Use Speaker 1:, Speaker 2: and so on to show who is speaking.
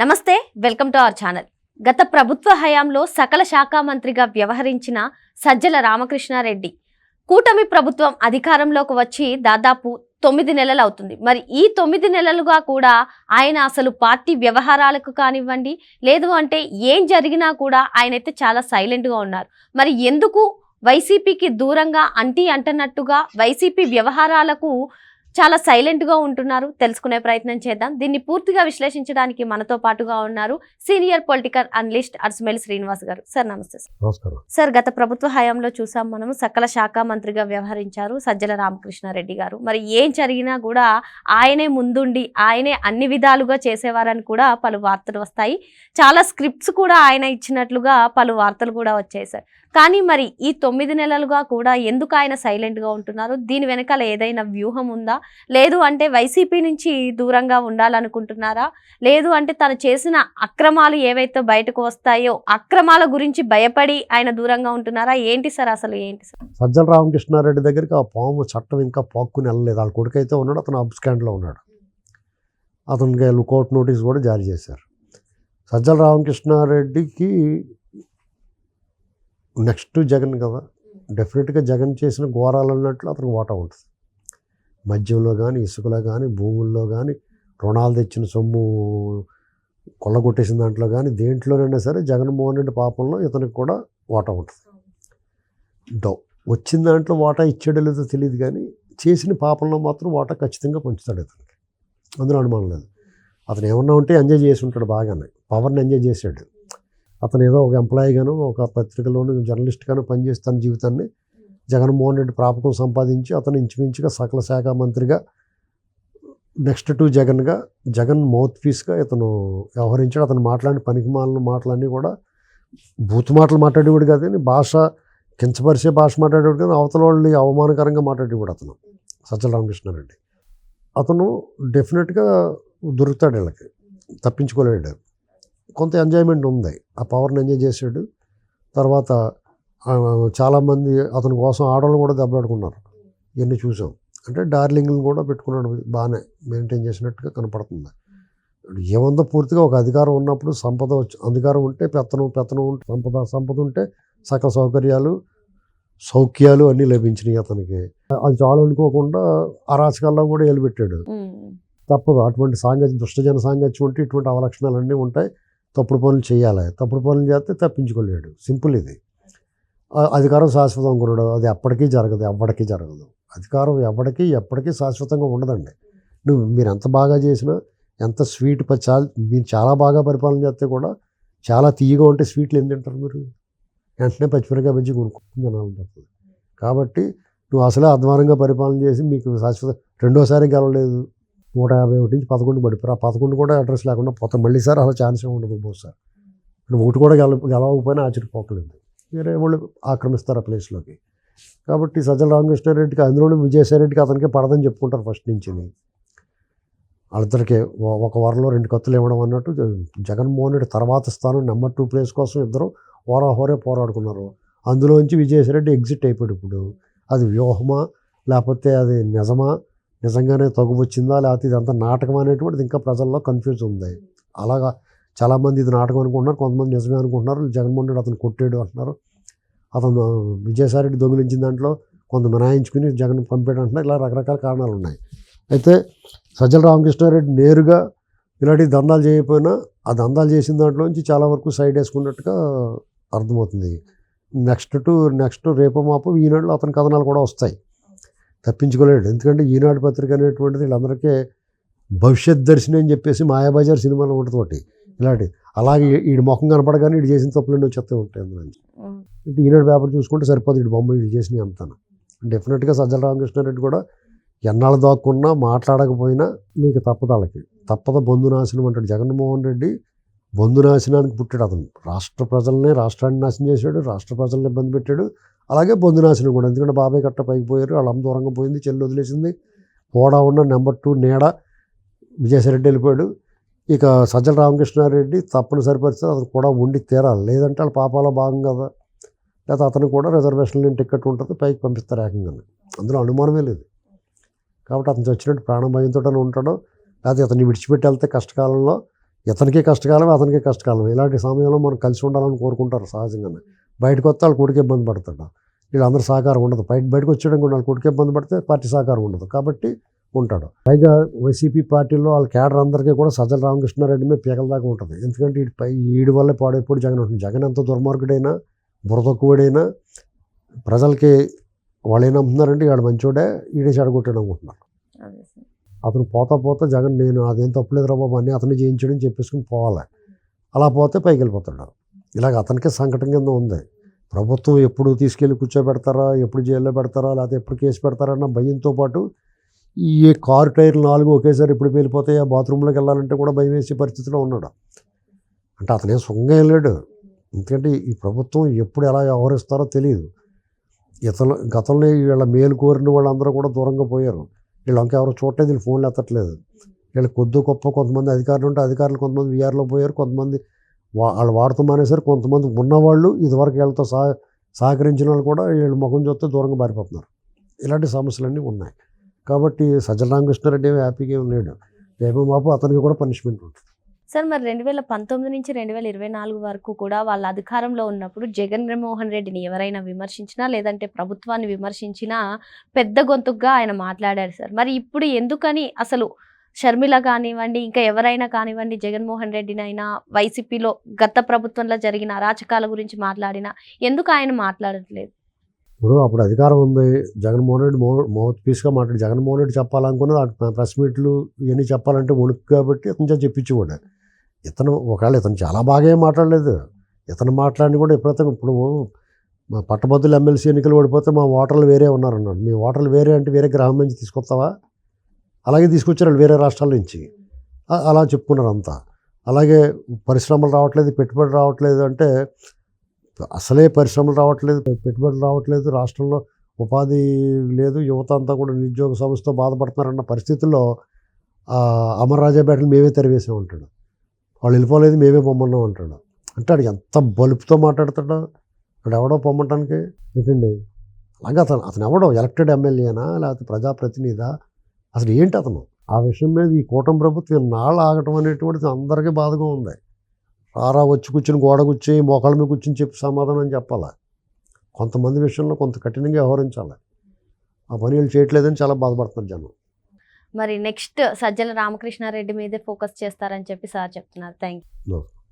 Speaker 1: నమస్తే welcome to our channel. గత ప్రభుత్వ హయాంలో సకల శాఖ మంత్రిగా వ్యవహరించిన సజ్జల రామకృష్ణారెడ్డి కూటమి ప్రభుత్వం అధికారంలోకి వచ్చి దాదాపు తొమ్మిది నెలలు అవుతుంది. మరి ఈ తొమ్మిది నెలలుగా కూడా ఆయన అసలు పార్టీ వ్యవహారాలకు కానివ్వండి లేదు అంటే ఏం జరిగినా కూడా ఆయన అయితే చాలా సైలెంట్గా ఉన్నారు. మరి ఎందుకు వైసీపీకి దూరంగా అంటీ అంటనట్టుగా వైసీపీ వ్యవహారాలకు చాలా సైలెంట్గా ఉంటున్నారు. తెలుసుకునే ప్రయత్నం చేద్దాం. దీన్ని పూర్తిగా విశ్లేషించడానికి మనతో పాటుగా ఉన్నారు senior political analyst Arsumeli Srinivas గారు. సార్ నమస్తే సార్. సార్ గత ప్రభుత్వ హయాంలో చూసాం మనం సకల శాఖ మంత్రిగా వ్యవహరించారు సజ్జల రామకృష్ణారెడ్డి గారు. మరి ఏం జరిగినా కూడా ఆయనే ముందుండి ఆయనే అన్ని విధాలుగా చేసేవారని కూడా పలు వార్తలు వస్తాయి. చాలా స్క్రిప్ట్స్ కూడా ఆయన ఇచ్చినట్లుగా పలు వార్తలు కూడా వచ్చాయి సార్. కానీ మరి ఈ తొమ్మిది నెలలుగా కూడా ఎందుకు ఆయన సైలెంట్గా ఉంటున్నారు? దీని వెనకాల ఏదైనా వ్యూహం ఉందా? లేదు అంటే వైసీపీ నుంచి దూరంగా ఉండాలనుకుంటున్నారా? లేదు అంటే తను చేసిన అక్రమాలు ఏవైతే బయటకు వస్తాయో అక్రమాల గురించి భయపడి ఆయన దూరంగా ఉంటున్నారా? ఏంటి సార్ అసలు ఏంటి సార్?
Speaker 2: సజ్జల రామకృష్ణారెడ్డి దగ్గరికి ఆ పాము చట్టం ఇంకా పాక్కుని వెళ్ళలేదు. వాళ్ళ కొడుకైతే ఉన్నాడు అతను అబ్స్కాండ్లో ఉన్నాడు. అతనికి లుకౌట్ నోటీస్ కూడా జారీ చేశారు. సజ్జల రామకృష్ణారెడ్డికి నెక్స్ట్ జగన్ కదా డెఫినెట్గా జగన్ చేసిన ఘోరాలు అన్నట్లు అతనికి వాటా ఉంటుంది. మద్యంలో కానీ ఇసుకలో కానీ భూముల్లో కానీ రుణాలు తెచ్చిన సొమ్ము కొల్లగొట్టేసిన దాంట్లో కానీ దేంట్లోనైనా సరే జగన్మోహన్ రెడ్డి పాపంలో ఇతనికి కూడా వాటా ఉంటుంది. డౌ వచ్చిన దాంట్లో వాటా ఇచ్చాడో లేదో తెలియదు కానీ చేసిన పాపంలో మాత్రం వాటా ఖచ్చితంగా పంచుతాడు ఇతనికి. అందులో అనుమానం లేదు. అతను ఏమన్నా ఉంటే ఎంజాయ్ చేసి ఉంటాడు బాగానే. పవర్ని ఎంజాయ్ చేశాడు. అతను ఏదో ఒక ఎంప్లాయీగాను ఒక పత్రికలోను జర్నలిస్ట్గాను గాను జీవితాన్ని. జగన్మోహన్ రెడ్డి ప్రాపకం సంపాదించి అతను ఇంచుమించుగా సకల శాఖ మంత్రిగా నెక్స్ట్ టు జగన్గా జగన్ మౌత్ పీస్గా ఇతను వ్యవహరించాడు. అతను మాట్లాడిన పనికిమాలిన మాటలన్నీ కూడా బూత్ మాటలు మాట్లాడేవాడు కాదు కానీ భాష కించపరిచే భాష మాట్లాడేవాడు కానీ అవతల వాళ్ళని అవమానకరంగా మాట్లాడేవాడు అతను సజ్జల రామకృష్ణారెడ్డి. అతను డెఫినెట్గా దొరుకుతాడు వీళ్ళకి తప్పించుకోలేడు. కొంత ఎంజాయ్మెంట్ ఉంది. ఆ పవర్ని ఎంజాయ్ చేసాడు తర్వాత చాలామంది అతని కోసం ఆడవాళ్ళు కూడా దెబ్బలాడుకున్నారు. ఇవన్నీ చూసాం. అంటే డార్లింగ్ని కూడా పెట్టుకున్నాడు. బాగానే మెయింటైన్ చేసినట్టుగా కనపడుతుంది. ఏమందో పూర్తిగా ఒక అధికారం ఉన్నప్పుడు సంపద అధికారం ఉంటే పెత్తనం పెత్తనం ఉంటే సంపద సంపద ఉంటే సకల సౌకర్యాలు సౌఖ్యాలు అన్నీ లభించినాయి అతనికి. అది చాలు అనుకోకుండా అరాచకాల్లో కూడా వెళ్ళిపెట్టాడు తప్పదు. అటువంటి సాంగత్యం దుష్టజన సాంగత్యం ఉంటే ఇటువంటి అవలక్షణాలన్నీ ఉంటాయి. తప్పుడు పనులు చేయాలి తప్పుడు పనులు చేస్తే తప్పించుకోలేడు. సింపుల్ ఇది. అధికారం శాశ్వతం కొనడు అది ఎప్పటికీ జరగదు ఎవ్వడికీ జరగదు. అధికారం ఎవడికి ఎప్పటికీ శాశ్వతంగా ఉండదండి. నువ్వు మీరు ఎంత బాగా చేసినా ఎంత స్వీట్ ప- చాలా మీరు చాలా బాగా పరిపాలన చేస్తే కూడా చాలా తీయగా ఉంటే స్వీట్లు ఏం తింటారు మీరు? వెంటనే పచ్చిమిరకాయ బజ్జి కొనుక్కుంటుంది తినాలని కాబట్టి నువ్వు అసలే అధ్వానంగా పరిపాలన చేసి మీకు శాశ్వత రెండోసారి గెలవలేదు. నూట యాభై ఒకటి నుంచి పదకొండు పడిపోయారు. ఆ పదకొండు కూడా అడ్రస్ లేకుండా పోతాం మళ్ళీ సార్ అసలు ఛాన్స్ ఉండదు బహుశా ఒకటి కూడా గెల గెలవకపోయినా ఆశ్చర్యపోకలేదు. వేరే వాళ్ళు ఆక్రమిస్తారు ఆ ప్లేస్లోకి. కాబట్టి సజ్జల రామకృష్ణారెడ్డికి అందులోనూ విజయసాయిరెడ్డికి అతనికే పడదని చెప్పుకుంటారు ఫస్ట్ నుంచి వాళ్ళిద్దరికి ఒక వారంలో రెండు కత్తులు ఇవ్వడం అన్నట్టు జగన్మోహన్ రెడ్డి తర్వాత స్థానం నెంబర్ టూ ప్లేస్ కోసం ఇద్దరు హోరాహోరే పోరాడుకున్నారు. అందులోంచి విజయసాయిరెడ్డి ఎగ్జిట్ అయిపోయాడు ఇప్పుడు. అది వ్యూహమా లేకపోతే అది నిజమా నిజంగానే తగు వచ్చిందా లేకపోతే ఇదంతా నాటకం అనేటువంటిది ఇంకా ప్రజల్లో కన్ఫ్యూజ్ ఉంది. అలాగా చాలామంది ఇది నాటకం అనుకుంటున్నారు కొంతమంది నిజమే అనుకుంటున్నారు. జగన్మోహన్ రెడ్డి అతను కొట్టాడు అంటున్నారు. అతను విజయసాయిరెడ్డి దొంగిలించిన దాంట్లో కొంత మినాయించుకుని జగన్ పంపాడు అంటున్నారు. ఇలా రకరకాల కారణాలు ఉన్నాయి. అయితే సజ్జల రామకృష్ణారెడ్డి నేరుగా ఇలాంటి దందాలు చేయకపోయినా ఆ దందాలు చేసిన దాంట్లోంచి చాలా వరకు సైడ్ వేసుకున్నట్టుగా అర్థమవుతుంది. నెక్స్ట్ టు నెక్స్ట్ రేపు మాపు ఈనాడులో అతని కథనాలు కూడా వస్తాయి. తప్పించుకోలేడు. ఎందుకంటే ఈనాడు పత్రిక అనేటువంటిది వీళ్ళందరికీ భవిష్యత్ దర్శనం అని చెప్పేసి మాయాబజార్ సినిమాలో ఉంటుంది ఒకటి ఇలాంటి అలాగే వీడి ముఖం కనపడగానే వీడు చేసిన తప్పులు వచ్చేస్తూ ఉంటాయి అందులో నుంచి. ఇటు ఈనాడు పేపర్ చూసుకుంటే సరిపోదు ఇటు బొమ్మ వీడు చేసినవి అంతాను. డెఫినెట్గా సజ్జల రామకృష్ణారెడ్డి కూడా ఎన్నాళ్ళు దాక్కున్నా మాట్లాడకపోయినా మీకు తప్పదు వాళ్ళకి తప్పద బంధు నాశనం అంటాడు జగన్మోహన్ రెడ్డి. బంధు నాశనానికి పుట్టాడు అతను. రాష్ట్ర ప్రజల్ని రాష్ట్రాన్ని నాశనం చేశాడు రాష్ట్ర ప్రజల్ని ఇబ్బంది పెట్టాడు. అలాగే పొందినాశనం కూడా. ఎందుకంటే బాబాయ్ కట్ట పైకి పోయారు వాళ్ళ అమ్మ దూరంగా పోయింది చెల్లి వదిలేసింది. పోడా ఉన్న నెంబర్ టూ నీడ విజయసాయిరెడ్డి వెళ్ళిపోయాడు. ఇక సజ్జల రామకృష్ణారెడ్డి తప్పనిసరి పరిస్థితి అతను కూడా ఉండి తీరాలి. లేదంటే వాళ్ళ పాపాలో భాగం కదా. లేకపోతే అతను కూడా రిజర్వేషన్ లేని టికెట్ ఉంటుంది పైకి పంపిస్తారు ఏకంగా అందులో అనుమానమే లేదు. కాబట్టి అతను చచ్చినట్టు ప్రాణ భయంతో ఉంటాడో. లేకపోతే అతన్ని విడిచిపెట్టి వెళ్తే కష్టకాలంలో ఇతనికి కష్టకాలం అతనికి కష్టకాలం ఇలాంటి సమయంలో మనం కలిసి ఉండాలని కోరుకుంటారు సహజంగానే. బయటకు వస్తే వాళ్ళ కొడుకు ఇబ్బంది పడతాడు. వీళ్ళందరూ సహకారం ఉండదు. బయట బయటకు వచ్చేయడం కూడా వాళ్ళ కొడుకు ఇబ్బంది పడితే పార్టీ సహకారం ఉండదు. కాబట్టి ఉంటాడు. పైగా వైసీపీ పార్టీలో వాళ్ళ కేడర్ అందరికీ కూడా సజ్జల రామకృష్ణారెడ్డి మీద పీకల దాకా ఉంటుంది. ఎందుకంటే పై ఈడి వల్లే పాడైపోయి జగన్ ఉంటుంది జగన్ ఎంత దుర్మార్గుడైనా బురదొక్కువడైనా ప్రజలకి వాళ్ళు ఏం నమ్ముతున్నారంటే వాడు మంచోడే ఈడే చెడగొట్టాడు అనుకుంటున్నారు. అతను పోతా పోతా జగన్ నేను అదేం తప్పలేదు రా బాబు అన్నీ అతను చేయించడం చెప్పేసుకుని పోవాలి. అలా పోతే పైకి వెళ్ళిపోతాడు. ఇలాగ అతనికే సంకటం కింద ఉంది. ప్రభుత్వం ఎప్పుడు తీసుకెళ్ళి కూర్చోబెడతారా? ఎప్పుడు జైల్లో పెడతారా? లేకపోతే ఎప్పుడు కేసు పెడతారా అన్న భయంతో పాటు ఈ కారు టైర్లు నాలుగు ఒకేసారి ఇప్పుడు వెళ్ళిపోతాయి ఆ బాత్రూంలోకి వెళ్ళాలంటే కూడా భయం వేసే పరిస్థితిలో ఉన్నాడు. అంటే అతనే సొంగం వెళ్ళాడు. ఎందుకంటే ఈ ప్రభుత్వం ఎప్పుడు ఎలా వ్యవహరిస్తారో తెలియదు. ఇతను గతంలో వీళ్ళ మేలు కోరిన వాళ్ళందరూ కూడా దూరంగా పోయారు. వీళ్ళు ఇంకా ఎవరు చూడలేదు వీళ్ళు ఫోన్లు ఎత్తట్లేదు. వీళ్ళు కొద్ది గొప్ప కొంతమంది అధికారులు ఉంటే అధికారులు కొంతమంది వీఆర్లో పోయారు కొంతమంది వాళ్ళు వాడుతూ మానేశారు. కొంతమంది ఉన్నవాళ్ళు ఇదివరకు వీళ్ళతో సహ సహకరించిన వాళ్ళు కూడా వీళ్ళు ముఖం చూస్తే దూరంగా పారిపోతున్నారు ఇలాంటి సమస్యలన్నీ ఉన్నాయి. కాబట్టి సజ్జల రామకృష్ణారెడ్డి హ్యాపీగా ఉన్నాడు రేపు మాపు అతనికి కూడా పనిష్మెంట్ ఉంటుంది.
Speaker 1: సార్ మరి రెండు వేల పంతొమ్మిది నుంచి రెండు వేల ఇరవై నాలుగు వరకు కూడా వాళ్ళ అధికారంలో ఉన్నప్పుడు జగన్ మోహన్ రెడ్డిని ఎవరైనా విమర్శించినా లేదంటే ప్రభుత్వాన్ని విమర్శించినా పెద్ద గొంతుగా ఆయన మాట్లాడారు సార్. మరి ఇప్పుడు ఎందుకని అసలు షర్మిల కానివ్వండి ఇంకా ఎవరైనా కానివ్వండి జగన్మోహన్ రెడ్డినైనా వైసీపీలో గత ప్రభుత్వంలో జరిగిన అరాచకాల గురించి మాట్లాడినా ఎందుకు ఆయన మాట్లాడట్లేదు?
Speaker 2: ఇప్పుడు అప్పుడు అధికారం ఉంది. జగన్మోహన్ రెడ్డి మౌ మౌత్ పీస్గా మాట్లాడి జగన్మోహన్ రెడ్డి చెప్పాలనుకున్నది ప్రెస్ మీట్లు ఇవన్నీ చెప్పాలంటే ఉణుకు కాబట్టి ఇతను చెప్పించి చెప్పించేవాడు. ఇతను ఒకవేళ ఇతను చాలా బాగా ఏం మాట్లాడలేదు. ఇతను మాట్లాడిన కూడా ఎప్పుడైతే ఇప్పుడు మా పట్టభద్రులు ఎమ్మెల్సీ ఎన్నికలు ఓడిపోతే మా ఓటర్లు వేరే ఉన్నారన్నాడు. మీ ఓటర్లు వేరే అంటే వేరే గ్రామం నుంచి తీసుకొస్తావా? అలాగే తీసుకొచ్చారు వాళ్ళు వేరే రాష్ట్రాల నుంచి. అలా చెప్పుకున్నారు అంతా. అలాగే పరిశ్రమలు రావట్లేదు పెట్టుబడి రావట్లేదు అంటే అసలే పరిశ్రమలు రావట్లేదు పెట్టుబడులు రావట్లేదు రాష్ట్రంలో ఉపాధి లేదు యువత అంతా కూడా నిరుద్యోగ సమస్యతో బాధపడుతున్నారన్న పరిస్థితుల్లో ఆ, అమరరాజాపేటలు మేమే తెరవేసాం అంటాడు వాళ్ళు వెళ్ళిపోలేదు మేమే పొమ్మన్నాం అంటాడు అంటే వాడు ఎంత బలుపుతో మాట్లాడతాడు వాడు ఎవడో పొమ్మటానికి? ఏంటండి? అలాగే అతను అతను ఎవడో? ఎలక్టెడ్ ఎమ్మెల్యేనా? లేకపోతే ప్రజాప్రతినిధా? అసలు ఏంటి అతను ఆ విషయం మీద ఈ కూటమి ప్రభుత్వం నాళ్ళు ఆగటం అనేటువంటిది అందరికీ బాధగా ఉంది. రారా వచ్చి కూర్చుని గోడ కూర్చి మోకాళ్ళ మీద కూర్చుని చెప్పి సమాధానం చెప్పాలి? కొంతమంది విషయంలో కొంత కఠినంగా వ్యవహరించాలి. ఆ పని వీళ్ళు చేయట్లేదని చాలా బాధపడుతున్నారు జనం.
Speaker 1: మరి నెక్స్ట్ సజ్జల రామకృష్ణారెడ్డి మీదే ఫోకస్ చేస్తారని చెప్పి సార్ చెప్తున్నారు. Thank
Speaker 2: No.